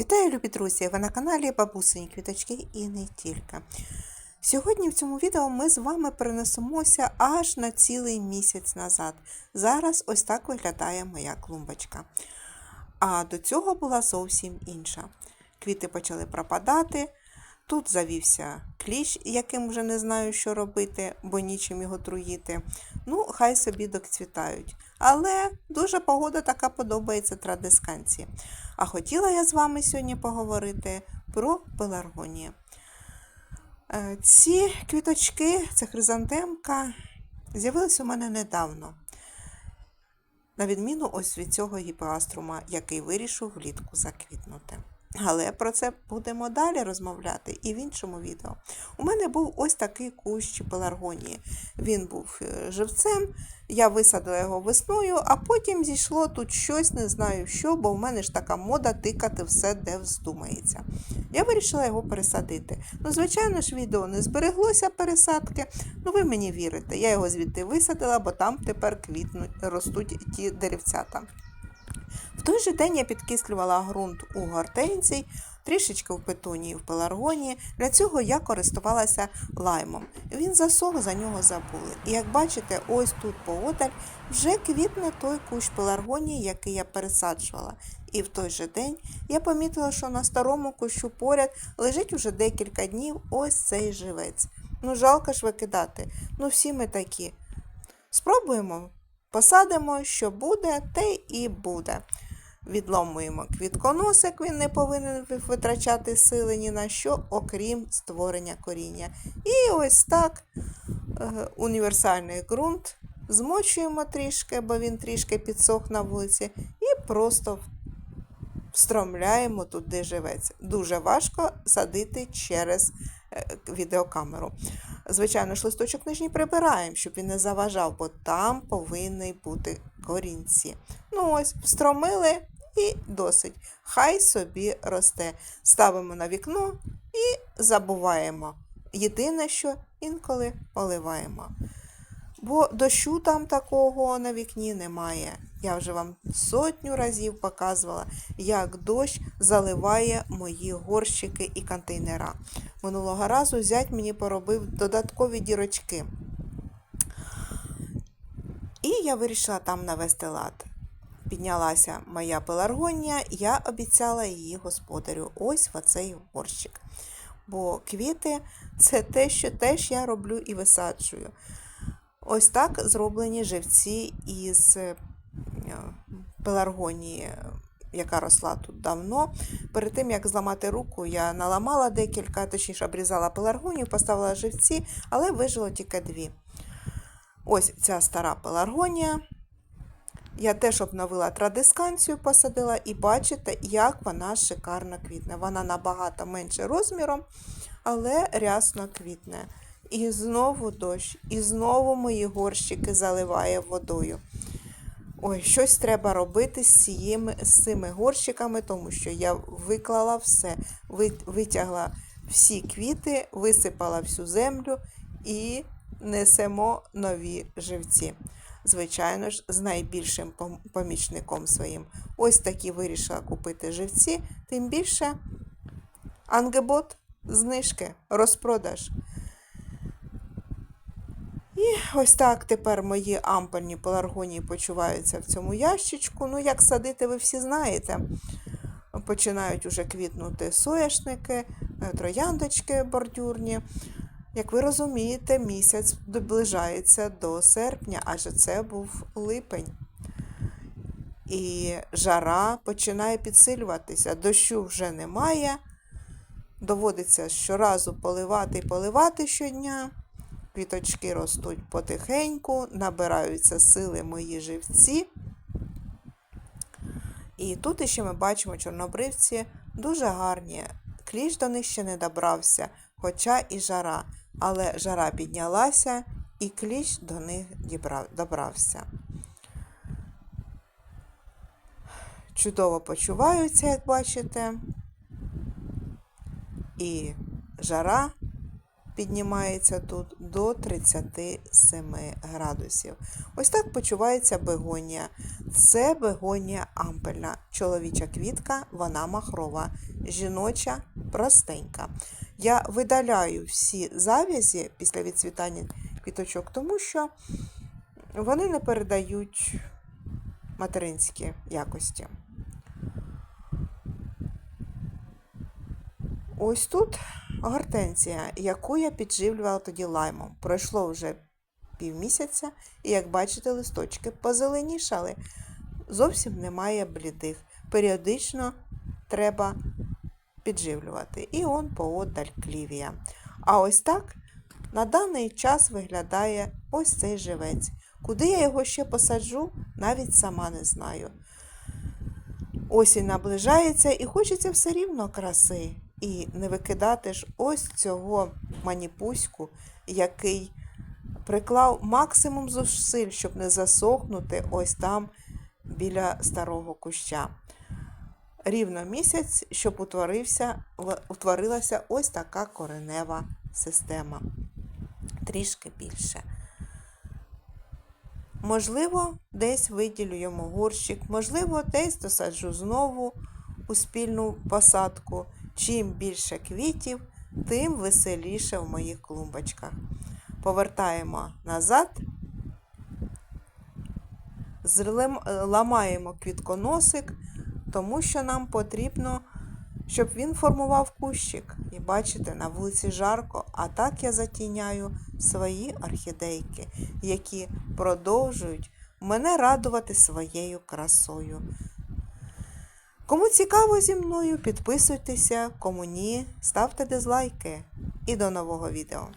Вітаю, любі друзі! Ви на каналі Бабусині Квіточки і не тільки. Сьогодні в цьому відео ми з вами перенесемося аж на цілий місяць назад. Зараз ось так виглядає моя клумбочка. А до цього була зовсім інша. Квіти почали пропадати. Тут завівся кліщ, яким вже не знаю, що робити, бо нічим його труїти. Ну, хай собі докцвітають. Але дуже погода така подобається традисканці. А хотіла я з вами сьогодні поговорити про пеларгонії. Е, Ці квіточки, це хризантемка, з'явилися у мене недавно. На відміну ось від цього гіпоаструма, який вирішив влітку заквітнути. Але про це будемо далі розмовляти і в іншому відео. У мене був ось такий кущ пеларгонії. Він був е, живцем, я висадила його весною, а потім зійшло тут щось, не знаю що, бо в мене ж така мода тикати все, де вздумається. Я вирішила його пересадити. Ну, звичайно ж, відео не збереглося пересадки. Ну, ви мені вірите, я його звідти висадила, бо там тепер квітнуть, ростуть ті деревцята. В той же день я підкислювала ґрунт у гортензій, трішечки в петунії в пеларгонії. Для цього я користувалася лаймом. Він засох, за нього забули. І як бачите, ось тут поодаль вже квітне той кущ пеларгонії, який я пересаджувала. І в той же день я помітила, що на старому кущу поряд лежить уже декілька днів ось цей живець. Ну, жалко ж викидати. Ну, всі ми такі. Спробуємо, посадимо, що буде, те і буде. Відломуємо квітконосик, він не повинен витрачати сили ні на що, окрім створення коріння. І ось так е, універсальний ґрунт змочуємо трішки, бо він трішки підсох на вулиці, і просто встромляємо туди живець. Дуже важко садити через е, відеокамеру. Звичайно ж, листочок нижній прибираємо, щоб він не заважав, бо там повинні бути корінці. Ну ось, встромили і досить. Хай собі росте. Ставимо на вікно і забуваємо. Єдине, що інколи поливаємо. Бо дощу там такого на вікні немає. Я вже вам сотню разів показувала, як дощ заливає мої горщики і контейнера. Минулого разу зять мені поробив додаткові дірочки. І я вирішила там навести лад. Піднялася моя пеларгонія, я обіцяла її господарю. Ось в оцей горщик. Бо квіти це те, що теж я роблю і висаджую. Ось так зроблені живці із е, пеларгонії, яка росла тут давно. Перед тим, як зламати руку, я наламала декілька, точніше обрізала пеларгонію, поставила живці, але вижило тільки дві. Ось ця стара пеларгонія. Я теж обновила традисканцію, посадила, і бачите, як вона шикарно квітне. Вона набагато менше розміром, але рясно квітне. І знову дощ, і знову мої горщики заливає водою. Ой, щось треба робити з, ціїми, з цими горщиками, тому що я виклала все, витягла всі квіти, висипала всю землю і несемо нові живці. Звичайно ж, з найбільшим помічником своїм. Ось такі вирішила купити живці, тим більше ангебот, знижки, розпродаж. І ось так тепер мої ампельні пеларгонії почуваються в цьому ящичку. Ну, як садити, ви всі знаєте. Починають уже квітнути сояшники, трояндочки бордюрні. Як ви розумієте, місяць доближається до серпня, адже це був липень. І жара починає підсилюватися, дощу вже немає. Доводиться щоразу поливати і поливати щодня. Квіточки ростуть потихеньку, набираються сили мої живці. І тут ще ми бачимо чорнобривці дуже гарні. Кліш до них ще не добрався, хоча і жара. Але жара піднялася, і кліщ до них добрався. Чудово почуваються, як бачите, і жара піднімається тут до 37 градусів. Ось так почувається бегонія. Це бегонія ампельна. Чоловіча квітка, вона махрова, жіноча простенька. Я видаляю всі зав'язі після відцвітання квіточок, тому що вони не передають материнські якості. Ось тут гортензія, яку я підживлювала тоді лаймом. Пройшло вже півмісяця, і як бачите, листочки позеленішали. Зовсім немає блідих. Періодично треба підживлювати. І он поодаль клівія. А ось так на даний час виглядає ось цей живець. Куди я його ще посаджу, навіть сама не знаю. Осінь наближається і хочеться все рівно краси. І не викидати ж ось цього маніпуську, який приклав максимум зусиль, щоб не засохнути ось там біля старого куща. Рівно місяць, щоб утворився, утворилася ось така коренева система. Трішки більше. Можливо, десь виділю йому горщик, можливо, десь досаджу знову у спільну посадку. Чим більше квітів, тим веселіше в моїх клумбочках. Повертаємо назад, ламаємо квітконосик, тому що нам потрібно, щоб він формував кущик. І бачите, на вулиці жарко, а так я затіняю свої орхідейки, які продовжують мене радувати своєю красою. Кому цікаво зі мною, підписуйтеся, кому ні, ставте дизлайки. І до нового відео.